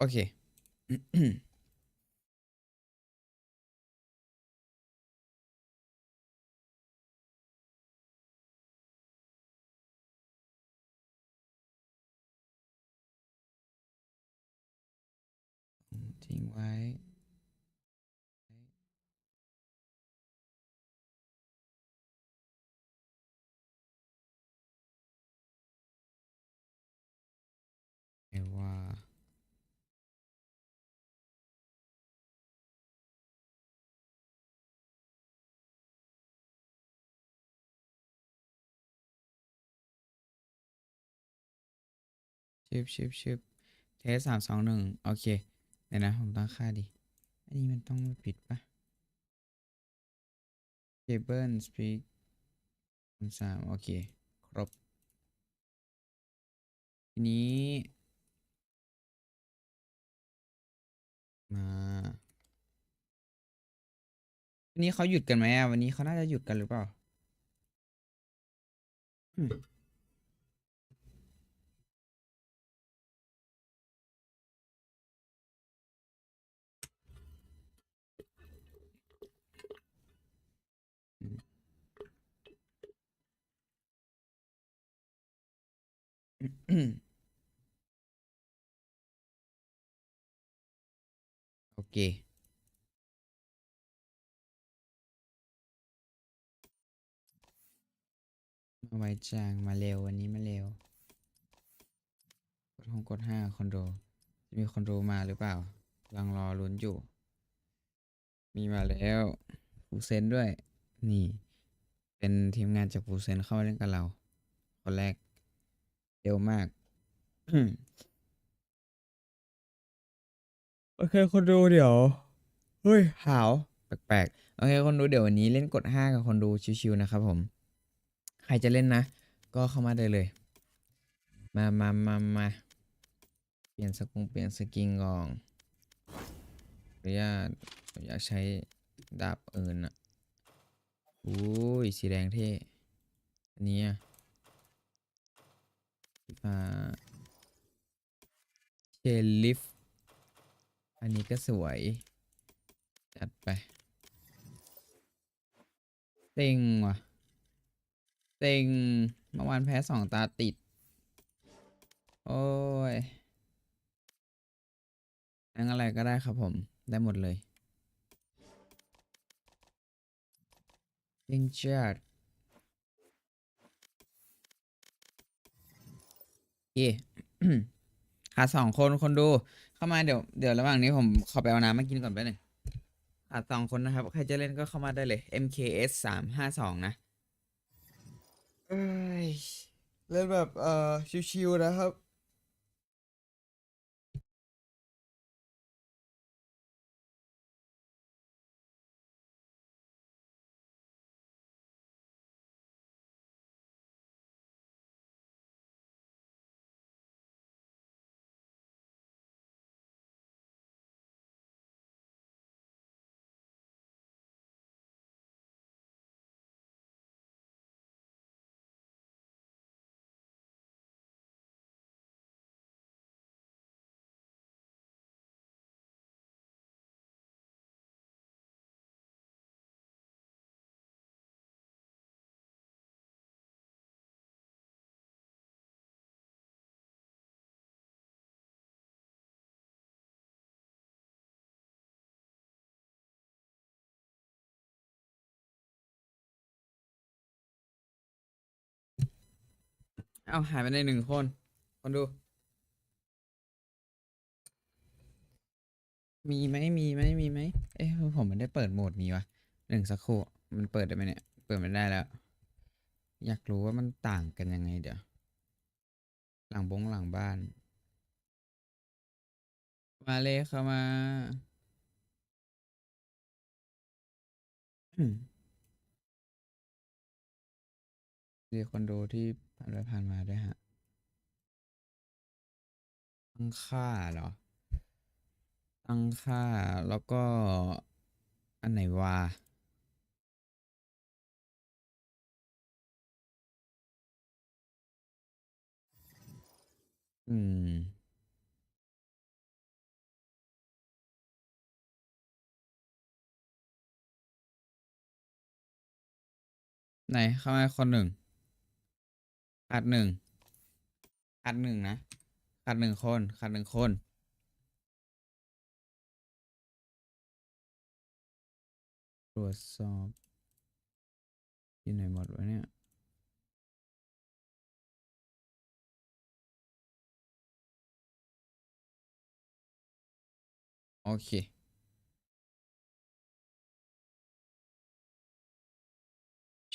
โอ ชิบชิบชิบเทสสามสองหนึ่งโอเคเดี๋ยวนะ ผมตั้งค่าดิ อันนี้มันต้องปิดปะ Cable Speak สามโอเค ครบ ทีนี้ มาวันนี้เขาหยุดกันไหมอะ วันนี้เขาน่าจะหยุดกันหรือเปล่า โอเค มาไวจังมาเร็ววันนี้มาเร็วกดห้องกดห้าคอนโด จะมีคอนโดมาหรือเปล่ากำลังรอลุ้นอยู่ มีมาแล้วฟูเซนด้วย นี่ เป็นทีมงานจากฟูเซนเข้ามาเล่นกับเรา คนแรก เร็วมาก โอเค คนดูเดี๋ยว เฮ้ยหาว แปลกๆ โอเค คนดูเดี๋ยววันนี้เล่นกดห้ากับคนดูชิวๆนะครับผม ใครจะเล่นนะ ก็เข้ามาได้เลย มามามามาเปลี่ยนสกุงเปลี่ยนสกินก่อนขออนุญาตผมอยากใช้ดาบอื่นอะอุ้ยสีแดงเท่ อันนี้อะ อ่าเชลิฟ อันนี้ก็สวย จัดไป เต็งว่ะ เต็งเมื่อวานแพ้สองตาติด โอ้ยนั่งอะไรก็ได้ครับผม ได้หมดเลยเต็งจัดโอ เคขาดสองคนคนดู เข้ามาเดี๋ยวเดี๋ยวระหว่างนี้ผมขอไปเอาน้ำมากินก่อนไปบนึงขาดสองคนนะครับ ใครจะเล่นก็เข้ามาได้เลย MKS สามห้าสองนะเอ้ยเล่นแบบเอ่อชิวๆนะครับ เอาหายไปในหนึ่งคน คนดู มีไหมมีไหมมีไหมเอ๊ะผมไม่ได้เปิดโหมดนี้วะหนึ่งสักครู่มันเปิดได้ไหมเนี่ย เปิดไม่ได้แล้ว อยากรู้ว่ามันต่างกันยังไงเดี๋ยว หลังบงหลังบ้าน มาเลยเข้ามาเรียกคนดูที่ ตามด้วผ่านมาด้วยฮะตั้งค่าเหรอ ตั้งค่าแล้วก็อันไหนวาอืม ไหนเข้ามาคนหนึ่ง ขาดหนึ่งขาดหนึ่งนะขาดหนึ่งคนขาดหนึ่งคนตรวจสอบอยู่ไหนหมดวะเนี่ยโอเค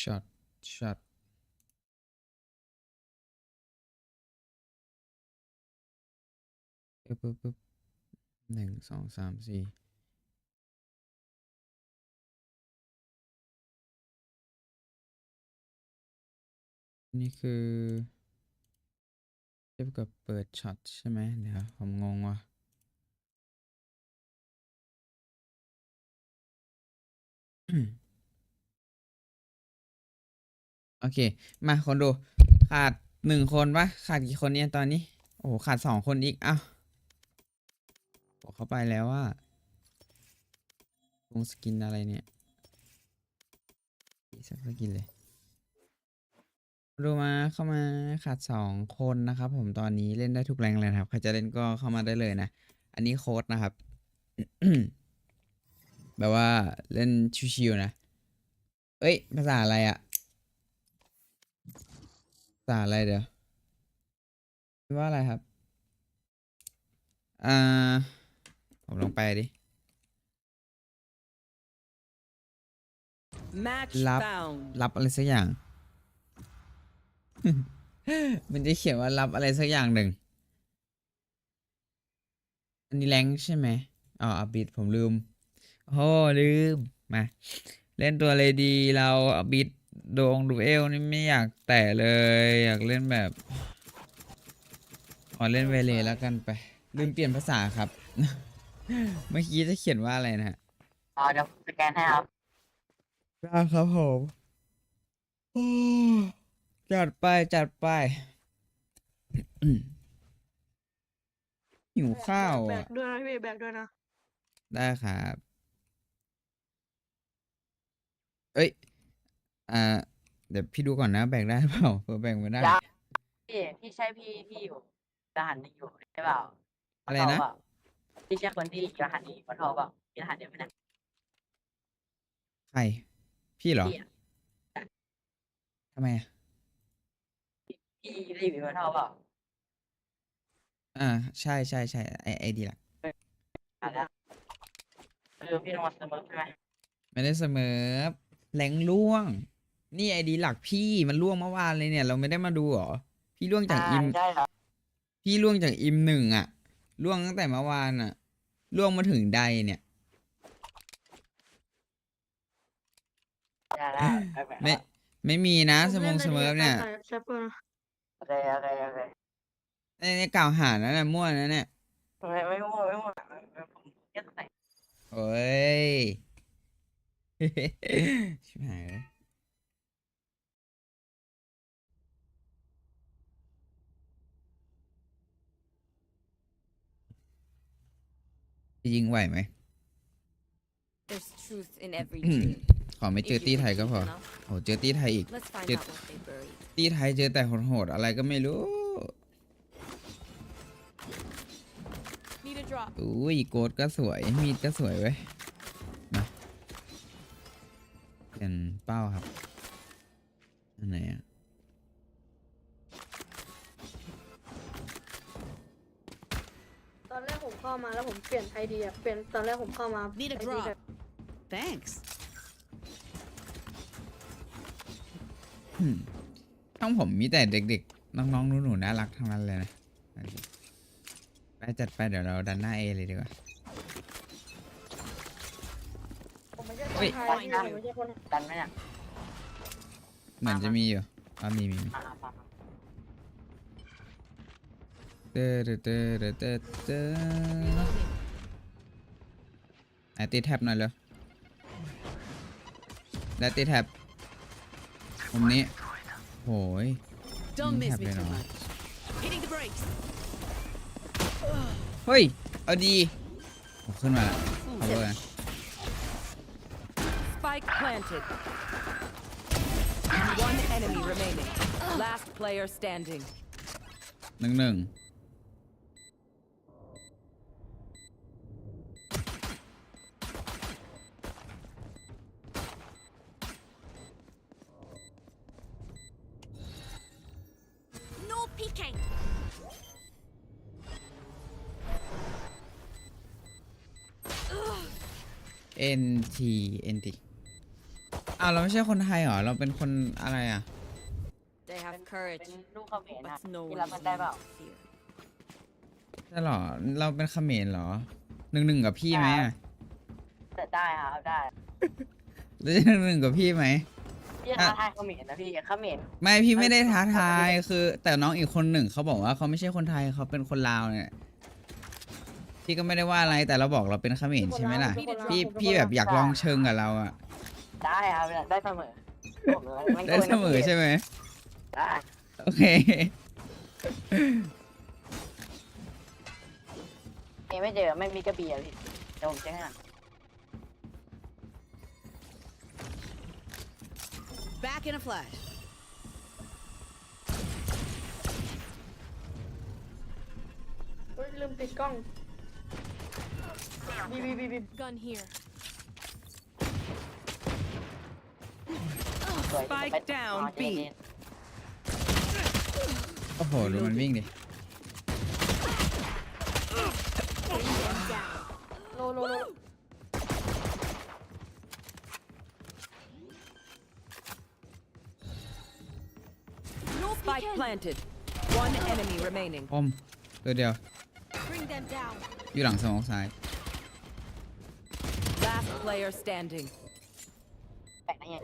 ช็ ปึ๊บปึ๊บปึ๊บหนึ่งสองสามสี่นี่คือเทียบกับเปิดช็อตใช่ไหมเดี๋ยวผมงงว่ะโอเค มาคนดู ขาดหนึ่งคนปะขาดกี่คนเนี่ยตอนนี้ โอ้โหขาดสองคนอีกอ้าว บอกเข้าไปแล้วว่าลงสกินอะไรเนี่ยสักสกินเลย ดูมาเข้ามาขาดสองคนนะครับ ผมตอนนี้เล่นได้ทุกแรงเลยนะครับ ใครจะเล่นก็เข้ามาได้เลยนะ อันนี้โค้ดนะครับ แบบว่าเล่นชิวๆนะ เอ้ย ภาษาอะไรอะภาษาอะไรเดี๋ยวว่าอะไรครับ อ่า ผมลองไปดิ Match Lap- found. รับอะไรสักอย่าง มันจะเขียนว่ารับอะไรสักอย่างหนึ่ง อันนี้แรงค์ใช่ไหมอ๋ออับบิดผมลืม โอ้ลืม มา เล่นตัวอะไรดีเราอับบิดโดงดูเอลนี่ไม่อยากแตะเลย อยากเล่นแบบ ขอเล่นเวเลแล้วกันไป ลืมเปลี่ยนภาษาครับ เมื่อกี้จะเขียนว่าอะไรนะฮะอ๋อเดี๋ยวสแกนให้ครับ ได้ครับผมจัดไปจัดไปหิวข้าวแบอะ กด้วยนะพี่แบกด้วยนะได้ครับ เอ้ย อ่า เดี๋ยวพี่ดูก่อนนะ แบ่งได้เปล่าเผื่อแบ่งไม่ได้ยังพี่พี่ใช่พี่ที่อยู่รหัสนี้อยู่ใช่เปล่าอะไรนะเปล่า พี่ใช่คนที่รหัสนี้ปะทอเปล่ามีรหัสเดียวไหมนะใคร พี่เหรอ พี่อะทำไมอะพี่รีวิวปะทอเปล่าอ่า ใช่ใช่ใช่ไอไอดีหลักอะแล้วคือพี่ต้องมาเสมอใช่ไหมไม่ได้เสมอแรงล่วง นี่ไอดีหลักพี่มันล่วงเมื่อวานเลยเนี่ย เราไม่ได้มาดูเหรอ พี่ล่วงจากอิม ใช่ครับพี่ล่วงจากอิมหนึ่งอะ ล่วงตั้งแต่เมื่อวานอะล่วงมาถึงใดเนี่ย ได้แล้วได้แล้วไม่ ไม่มีนะสมงเสมอเนี่ยใช่เพื่อนนะโอเคโอเคโอเคในในกล่าวหานั่นนะมั่วนะเนี่ยไม่ไม่มั่วไม่มั่วไม่ไม่ผมแค่ใส่โอ้ย ชิบหายเลย จะยิงไหวไหม There's truth in every อืม dream. ขอไม่เจอ If ตี you ไทยก็พอ believe enough, โอ้เจอตีไทยอีก Let's find Did- out what they buried. ตีไทยเจอแต่โหดๆอะไรก็ไม่รู้ Need a drop. อุ้ยโกดก็สวย มีดก็สวยเว้ยมาเปลี่ยนเป้าครับอันไหนอะ เข้ามาแล้วผมเปลี่ยนไอเดียเปลี่ยนตอนแรกผมเข้ามา Need a ID drop แบบ Thanks. อืมช่องผมมีแต่เด็กๆ น้องๆหนูๆน่ารักทั้งนั้นเลยนะเอาดิไปจัดไปเดี๋ยวเราดันหน้าเอเลยดีกว่า ผมไม่ใช่คเฮ้นยไทยพี่ผมไม่ใช่คนดันไหมเนี่ยเหมือนจะมีอยู่อ๋อมีมีมีอ่า ไหนตีแท็บหน่อยเร็วได้ตีแท็บมุมนี้โหย Don't Mm, miss me happy too now. much. Hitting the brakes. เฮ้ย เอาดีผมขึ้นมาละเอาเลย Spike planted. One enemy remaining. Last player standing. หนึ่งหนึ่ง No peeking. เอ็นทีเอ็นทีอ้าวเราไม่ใช่คนไทยเหรอ เราเป็นคนอะไรอะ They เป็ have น courage, เป็นลูกเขมรนะ but no ที่ one รับมันได้เปล่า fear. ใช่เหรอ เราเป็นเขมรเหรอหนึ่งหนึ่งกับพี่ไหมอะแต่ได้ครับได้แล้วจะหนึ่งหนึ่งกับพี่ไหม พี่ท้าทายเขมรนะพี่เขมรไม่พี่ไม่ได้ท้าทายไม่ได้คือ แต่น้องอีกคนหนึ่งเขาบอกว่าเขาไม่ใช่คนไทยเขาเป็นคนลาวเนี่ยพี่ก็ไม่ได้ว่าอะไรแต่เราบอกเราเป็นเขมรใช่ไหมล่ะ พี่พี่แบบอยากลองเชิงกับเราอะได้ครับได้เสมอผมนได้เสมอใช่ไหมได้โอเคเองไม่เจอไม่มีกระบี่อะพี่เดี๋ยวผมเช็คให้ Back in a flash. เฮ้ยลืมปิดกล้องบีบีบีบี Gun here. สวย Spike ไป down อ๋อ B เย็น โอ้โห ดูมันวิ่งดิ Bring them down. โลโลโล Spike peeking. planted. One enemy remaining. อม ตัวเดียว Bring them down. อยู่หลังสมองซ้าย Last player standing. ๆแปลกนะเนี่ย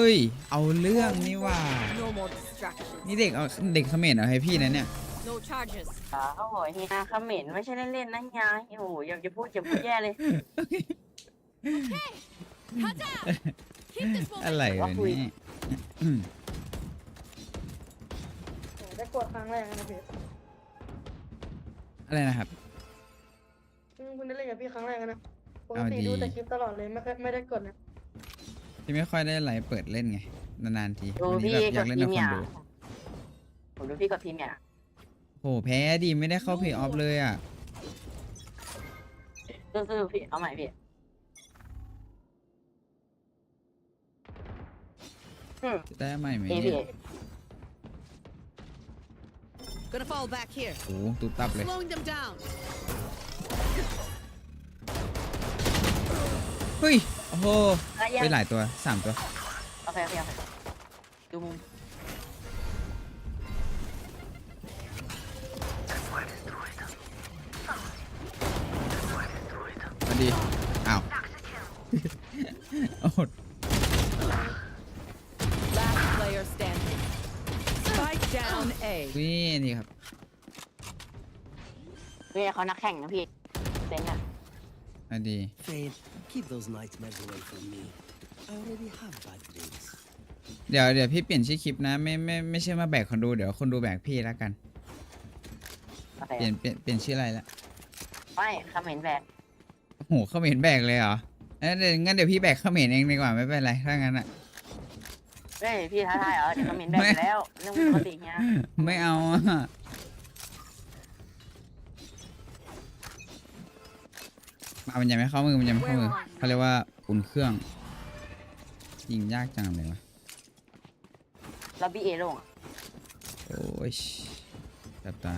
อ้ย เอาเรื่องนี่ว่า No more distractions. นี่เด็กเอาเด็กเขมรเอาให้พี่นะเนี่ย No charges. อ่าโอ้โหเฮียเขมรไม่ใช่เล่นๆนะเฮียโอ้โหอย่าจะพูดอย่าพูดแย่เลย Cut down. Keep this อะไร moment. วะเนี่ยอืมโอ้ได้กดครั้งแรกนะพี่อะไรนะครับ อืมคุณได้เล่นกับพี่ครั้งแรกนะปกเอาติดี ดูแต่คลิปตลอดเลยไม่เคยไม่ได้กดนะ พี่ไม่ค่อยได้ไลฟ์เปิดเล่นไง นานๆทีดูวันนี้พี่แบบอยากกดเล่นทีกับมคเนี่นยดู ผมดูพี่กดทีมเนี่ยโหแพ้ดีไม่ได้เข้าเพย์ออฟเลยอะ สู้ๆพี่เอาใหม่พี่อืมจะได้ใหม่ไหมพี่เนี่พี่ ย Gonna fall back here. โอ้โหตุ๊บตับเลย Slowing them down. เฮ้ย โอ้โหแล้วยังไปหลายตัวสามตัวโอเคโอเคโอเคดูมุมมาดีอ้าวโอ้โห Last player standing. Spike down A. นี่นี่ครับพี่เขานักแข่งนะพี่เต็งอะมาดี Fade, keep those nightmares away from me. I already have bad days. เดี๋ยวเดี๋ยวพี่เปลี่ยนชื่อคลิปนะไม่ไม่ไม่ใช่มาแบกคนดูเดี๋ยวคนดูแบกพี่แล้วกันโอเคเปลี่ยนเปลี่ยนเปลี่ยนชื่ออะไรละไม่เขมรแบกโอ้โหเขมรแบกเลยเหรอเอ้ยเดี๋ยวงั้นเดี๋ยวพี่แบกเขมรเองดีกว่าไม่เป็นไรถ้างั้นอะเฮ้ยพี่ท้าทายเหรอเดี๋ยวเขมรแบกไปแล้วเรื่องปกติเนี่ยไม่เอาอะ มามันยังไม่เข้ามือมันยังไม่เข้ามือเขาเรียกว่าอุ่นเครื่องยิงยากจังเลยวะแล้วบีเอลงอะโอ้ยจับตา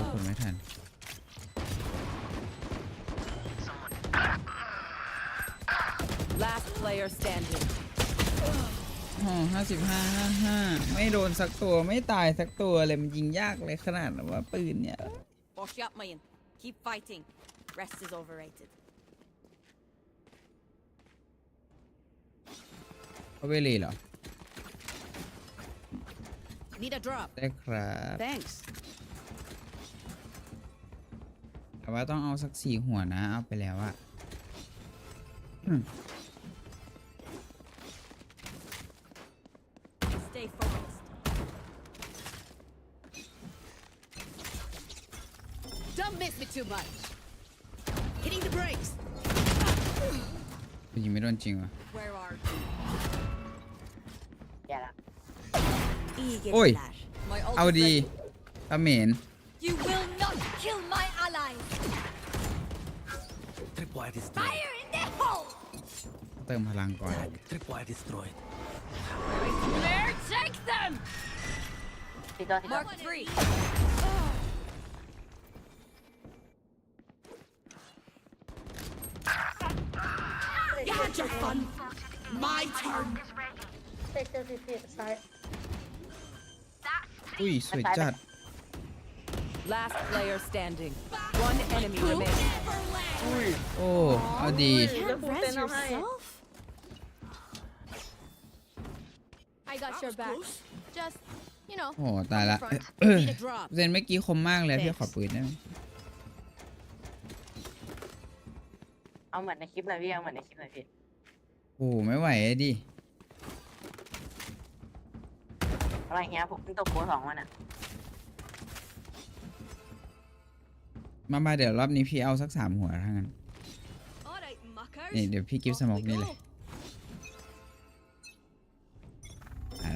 Multiple enemies B. Spike planted. Be right back. Reloading. ก็คนไม่ทัน Last player standing. อ๋อห้าสิบห้าห้าห้าไม่โดนสักตัวไม่ตายสักตัวเลยมันยิงยากเลยขนาดแบบว่าปืนเนี่ย Wash up, man. Keep fighting. Rest is overrated. เขาเวลีเหรอ Need a drop. ได้ครับ Thanks. แต่ว่าต้องเอาสักสี่หัวนะ เอาไปแล้วอะ Stay focused. Don't miss me too much. Hitting the brakes. ยิงไม่โดนจริงวะ Where are you? แย่ละ Eager Oi. flash. My ult เอา is ดี ready. ตาเหมน Tripwire destroyed. Fire in the hole. เติมพลังก่อน Tag. Tripwire destroyed. Where take them? พี่ตัวที่ตัว Mark three. You had your fun. My turn. เซ็กเจอร์ซีพีซ้าย อุ้ย สวยจัด Last player standing. One enemy remaining. โอ้เอาดีแล้วกูเต้นเอาให้ I got your back. Just, you know. โอ้ตายละ Need a drop. เซนเมื่อกี้คมมากเลยพี่ขอปืนได้ไหมเอาเหมือนในคลิปเลยพี่ เอาเหมือนในคลิปเลยพี่ โอ้ไม่ไหวอะดิอะไรเงี้ยผมเพิ่งตกโค้ดสองวันอะ มามาเดี๋ยวรอบนี้พี่เอาสักสามหัวทั้างนั้น Alright, muckers. นี่เดี๋ยวพี่กิฟต์สโมกนี่เลย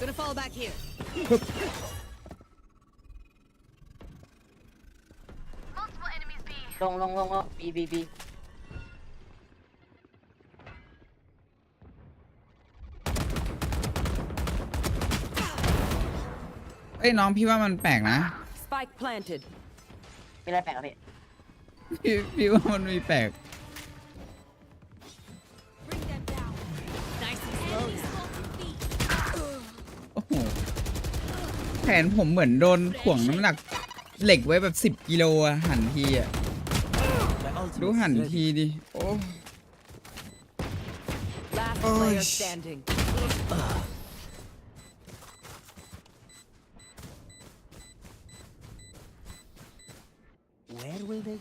Gonna fall back here. ลงลงลงลงบีบีบีเอ้ยน้องพี่ว่ามันแปลกนะ Spike planted. มีอะไรแปลกอะพี่ พี่พี่ว่ามันมีแปลก Bring them down. Nice and slow Enemy now. smoking feet. โอ้โหแขนผมเหมือนโดนถ่วงน้ำหนัก เหล็กไว้แบบสิบ10กิโลอะหันทีอะ My ultimate ดูหัน is ready. ทีดิ โอ้ Last Oh, player sh- standing.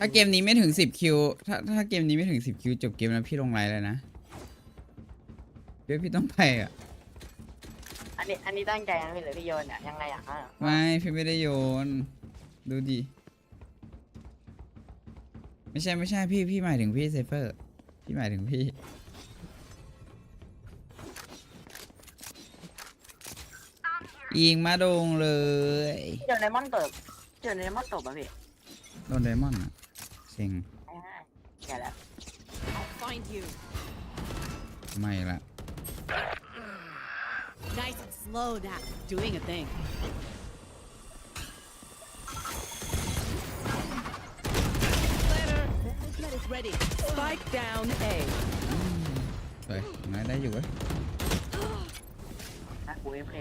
ถ้า go? เกมนี้ไม่ถึงสิบคิว ถ้าถ้าเกมนี้ไม่ถึงสิบคิวจบเกมแล้วพี่ลงไลน์เลยนะเดี๋ยวพี่ต้องไปอะ อันนี้อันนี้ตั้งใจนะพี่หรือพี่โยนอะยังไงอะอะไม่ พี่ไม่ได้โยน ดูดิ ไม่ใช่ไม่ใช่พี่พี่หมายถึงพี่เซฟเฟอร์ พี่หมายถึงพี่ ยิงมาโดงเลยพี่โดนไดมอนด์เติบพี่โดนไดมอนด์ตบอะพี่ โดนไดมอนด์อะเซ็ง อ่าแย่แล้ว I'll find you. ไม่ละ Nice and slow now. Doing a thing. Later. Medic ready. Spike down A. เฮ้ยนายได้อยู่เว้ย นะกูเอฟเค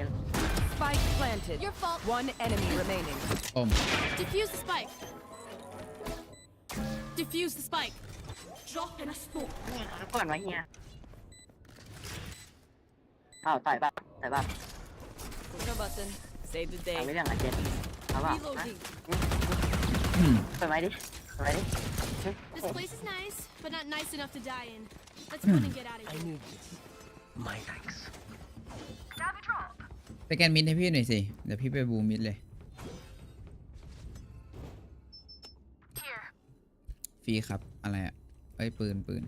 Spike planted. Your fault. One enemy remaining. อม Defuse the spike. Defuse the spike. Drop in a smoke. ก่อนวะเฮียอ้าวต่อยบ้าต่อยบ้า Push a button. Save the เอาไม่ day. เรื่องอะเจ็ดเอาเปล่า Reloading. อืม เปิดไว้ดิเปิดไว้ดิ This place is nice, but not nice enough to die in. Let's go and get out of I here. need this. My thanks. ไปแกนมิดให้พี่หน่อยสิ เดี๋ยวพี่ไปบูมิดเลย ฟรีครับ อะไรอะไอ้ปืนปืน